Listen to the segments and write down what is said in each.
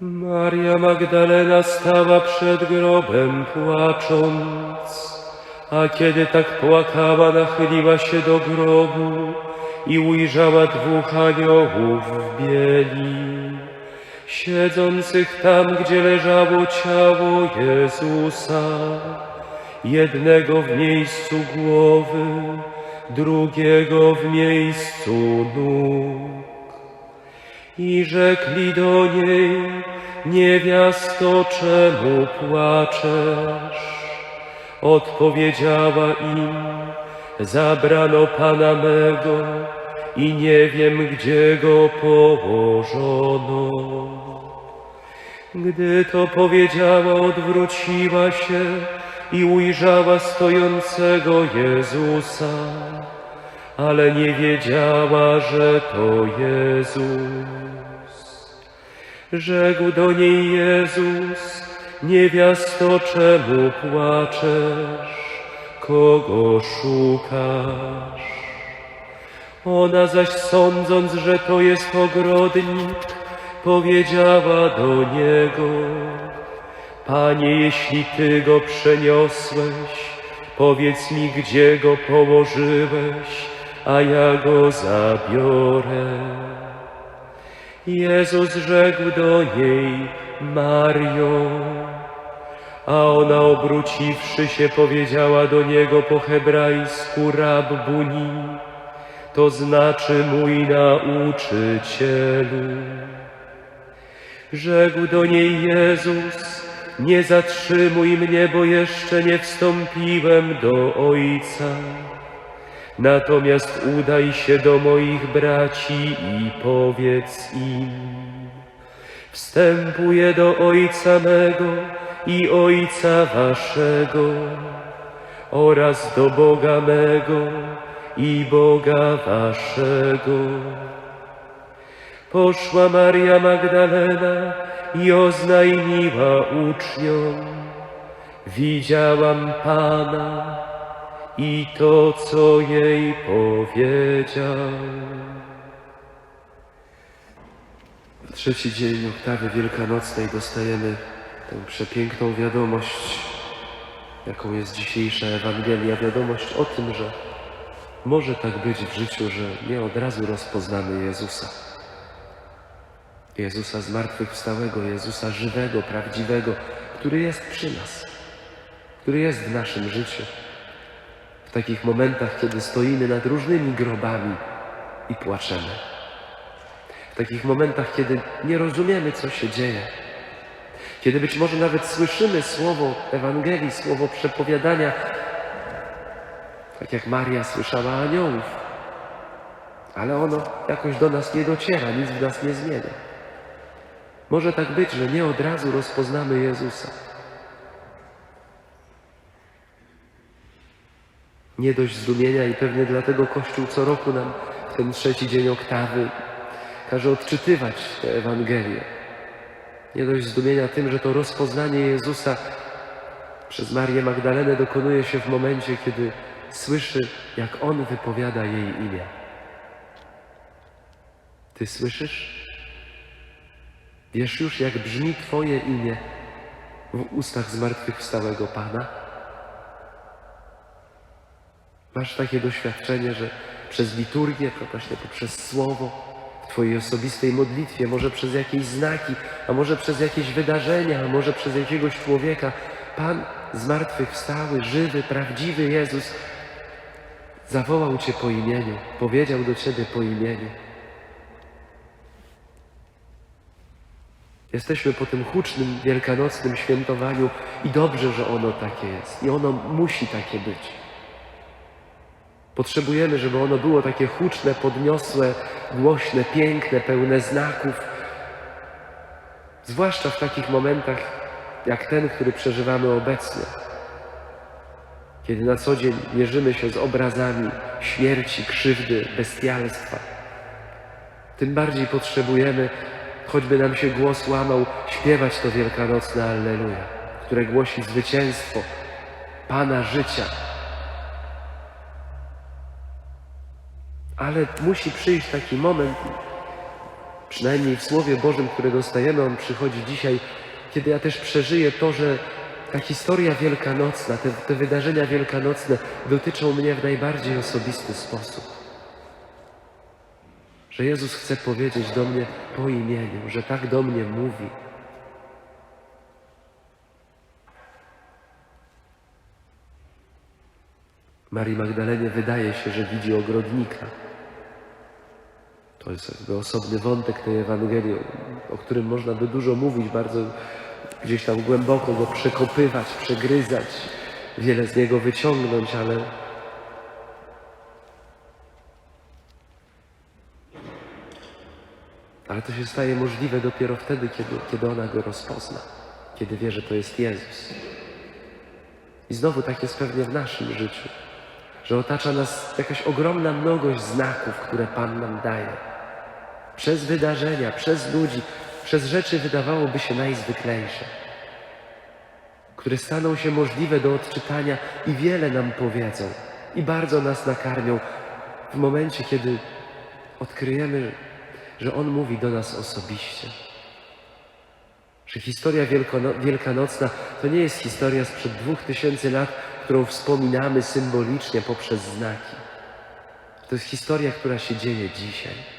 Maria Magdalena stała przed grobem płacząc, a kiedy tak płakała, nachyliła się do grobu i ujrzała dwóch aniołów w bieli, siedzących tam, gdzie leżało ciało Jezusa, jednego w miejscu głowy, drugiego w miejscu nóg. I rzekli do niej, niewiasto, czemu płaczesz? Odpowiedziała im, zabrano Pana mego i nie wiem, gdzie go położono. Gdy to powiedziała, odwróciła się i ujrzała stojącego Jezusa, ale nie wiedziała, że to Jezus. Rzekł do niej Jezus, niewiasto, czemu płaczesz? Kogo szukasz? Ona zaś sądząc, że to jest ogrodnik, powiedziała do niego, Panie, jeśli Ty go przeniosłeś, powiedz mi, gdzie go położyłeś, a ja go zabiorę. Jezus rzekł do niej, Mario, a ona obróciwszy się powiedziała do niego po hebrajsku Rabbuni, to znaczy mój nauczycielu. Rzekł do niej Jezus, nie zatrzymuj mnie, bo jeszcze nie wstąpiłem do Ojca. Natomiast udaj się do moich braci i powiedz im, wstępuję do Ojca mego i Ojca waszego oraz do Boga mego i Boga waszego. Poszła Maria Magdalena i oznajmiła uczniom, widziałam Pana i to, co jej powiedział. W trzeci dzień oktawy wielkanocnej dostajemy tę przepiękną wiadomość, jaką jest dzisiejsza Ewangelia. Wiadomość o tym, że może tak być w życiu, że nie od razu rozpoznamy Jezusa. Jezusa zmartwychwstałego, Jezusa żywego, prawdziwego, który jest przy nas, który jest w naszym życiu. Takich momentach, kiedy stoimy nad różnymi grobami i płaczemy. W takich momentach, kiedy nie rozumiemy, co się dzieje. Kiedy być może nawet słyszymy słowo Ewangelii, słowo przepowiadania, tak jak Maria słyszała aniołów, ale ono jakoś do nas nie dociera, nic w nas nie zmienia. Może tak być, że nie od razu rozpoznamy Jezusa. Nie dość zdumienia i pewnie dlatego Kościół co roku nam w ten trzeci dzień oktawy każe odczytywać tę Ewangelię. Nie dość zdumienia tym, że to rozpoznanie Jezusa przez Marię Magdalenę dokonuje się w momencie, kiedy słyszy, jak On wypowiada jej imię. Ty słyszysz? Wiesz już, jak brzmi Twoje imię w ustach zmartwychwstałego Pana? Masz takie doświadczenie, że przez liturgię, właśnie poprzez Słowo, w Twojej osobistej modlitwie, może przez jakieś znaki, a może przez jakieś wydarzenia, a może przez jakiegoś człowieka, Pan zmartwychwstały, żywy, prawdziwy Jezus zawołał Cię po imieniu, powiedział do Ciebie po imieniu. Jesteśmy po tym hucznym, wielkanocnym świętowaniu i dobrze, że ono takie jest. I ono musi takie być. Potrzebujemy, żeby ono było takie huczne, podniosłe, głośne, piękne, pełne znaków. Zwłaszcza w takich momentach, jak ten, który przeżywamy obecnie. Kiedy na co dzień mierzymy się z obrazami śmierci, krzywdy, bestialstwa. Tym bardziej potrzebujemy, choćby nam się głos łamał, śpiewać to wielkanocne Alleluja, które głosi zwycięstwo Pana życia. Ale musi przyjść taki moment, Przynajmniej w Słowie Bożym, które dostajemy, on przychodzi dzisiaj, kiedy ja też przeżyję to, że ta historia wielkanocna, te, te wydarzenia wielkanocne dotyczą mnie w najbardziej osobisty sposób. Że Jezus chce powiedzieć do mnie po imieniu, że tak do mnie mówi. Marii Magdalenie wydaje się, że widzi ogrodnika. To jest jakby osobny wątek tej Ewangelii, o którym można by dużo mówić, bardzo gdzieś tam głęboko go przekopywać, przegryzać, wiele z niego wyciągnąć, ale ale to się staje możliwe dopiero wtedy, kiedy, kiedy ona go rozpozna, kiedy wie, że to jest Jezus. I znowu tak jest pewnie w naszym życiu, że otacza nas jakaś ogromna mnogość znaków, które Pan nam daje. Przez wydarzenia, przez ludzi, przez rzeczy wydawałoby się najzwyklejsze, które staną się możliwe do odczytania i wiele nam powiedzą, i bardzo nas nakarmią w momencie, kiedy odkryjemy, że On mówi do nas osobiście. Że historia wielkono- wielkanocna to nie jest historia sprzed dwóch tysięcy lat, którą wspominamy symbolicznie poprzez znaki. To jest historia, która się dzieje dzisiaj.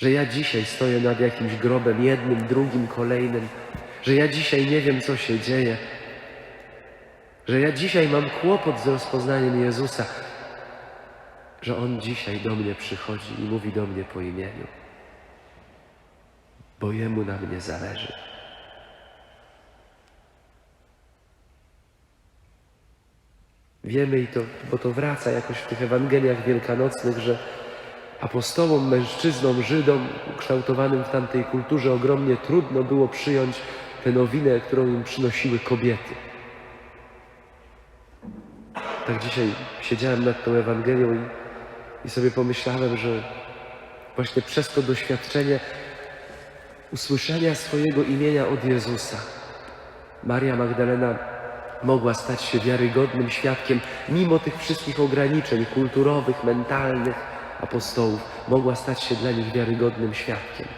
Że ja dzisiaj stoję nad jakimś grobem, jednym, drugim, kolejnym. Że ja dzisiaj nie wiem, co się dzieje. Że ja dzisiaj mam kłopot z rozpoznaniem Jezusa. Że On dzisiaj do mnie przychodzi i mówi do mnie po imieniu. Bo Jemu na mnie zależy. Wiemy i to, bo to wraca jakoś w tych Ewangeliach wielkanocnych, że apostołom, mężczyznom, Żydom, ukształtowanym w tamtej kulturze, ogromnie trudno było przyjąć tę nowinę, którą im przynosiły kobiety. Tak dzisiaj siedziałem nad tą Ewangelią i, i sobie pomyślałem, że właśnie przez to doświadczenie usłyszenia swojego imienia od Jezusa, Maria Magdalena mogła stać się wiarygodnym świadkiem, mimo tych wszystkich ograniczeń kulturowych, mentalnych apostołów, mogła stać się dla nich wiarygodnym świadkiem.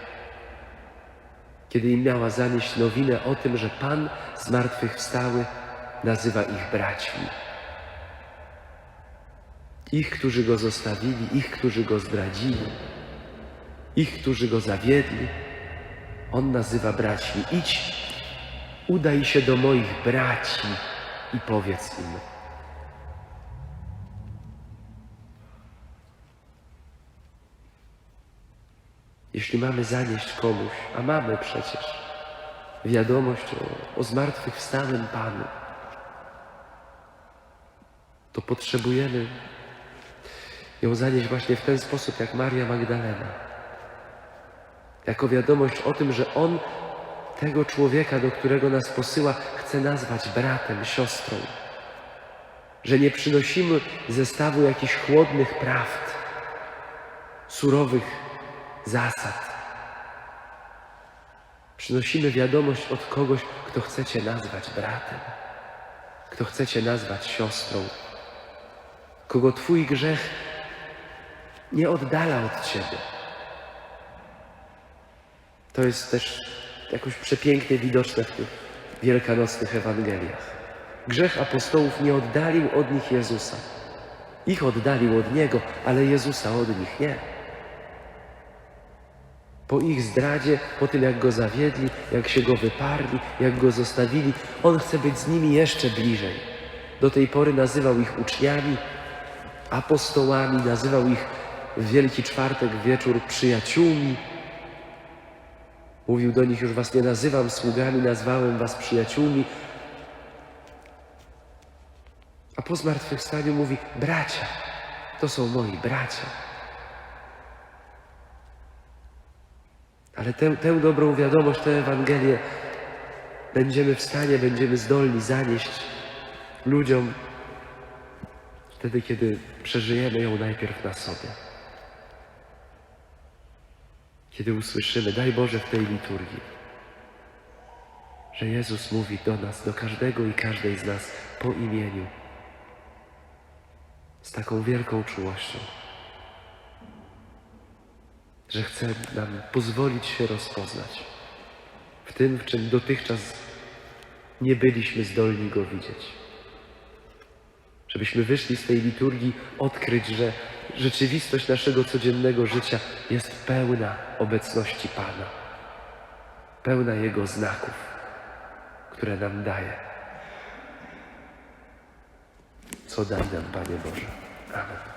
Kiedy im miała zanieść nowinę o tym, że Pan zmartwychwstały nazywa ich braćmi. Ich, którzy go zostawili, ich, którzy go zdradzili, ich, którzy go zawiedli, on nazywa braćmi. Idź, udaj się do moich braci i powiedz im. Jeśli mamy zanieść komuś, a mamy przecież wiadomość o, o zmartwychwstałym Panu, to potrzebujemy ją zanieść właśnie w ten sposób, jak Maria Magdalena. Jako wiadomość o tym, że On tego człowieka, do którego nas posyła, chce nazwać bratem, siostrą. Że nie przynosimy zestawu jakichś chłodnych prawd, surowych zasad. Przynosimy wiadomość od kogoś, kto chcecie nazwać bratem, kto chcecie nazwać siostrą, kogo Twój grzech nie oddala od Ciebie. To jest też jakoś przepięknie widoczne w tych wielkanocnych Ewangeliach. Grzech apostołów nie oddalił od nich Jezusa. Ich oddalił od Niego, ale Jezusa od nich nie. Po ich zdradzie, po tym jak go zawiedli, jak się go wyparli, jak go zostawili, On chce być z nimi jeszcze bliżej. Do tej pory nazywał ich uczniami, apostołami, nazywał ich w Wielki Czwartek wieczór przyjaciółmi. Mówił do nich, już was nie nazywam sługami, nazwałem was przyjaciółmi. A po zmartwychwstaniu mówi, bracia, to są moi bracia. Ale tę, tę dobrą wiadomość, tę Ewangelię będziemy w stanie, będziemy zdolni zanieść ludziom wtedy, kiedy przeżyjemy ją najpierw na sobie. Kiedy usłyszymy, daj Boże w tej liturgii, że Jezus mówi do nas, do każdego i każdej z nas po imieniu, z taką wielką czułością. Że chce nam pozwolić się rozpoznać w tym, w czym dotychczas nie byliśmy zdolni Go widzieć. Żebyśmy wyszli z tej liturgii, odkryć, że rzeczywistość naszego codziennego życia jest pełna obecności Pana, pełna Jego znaków, które nam daje. Co daj nam, Panie Boże. Amen.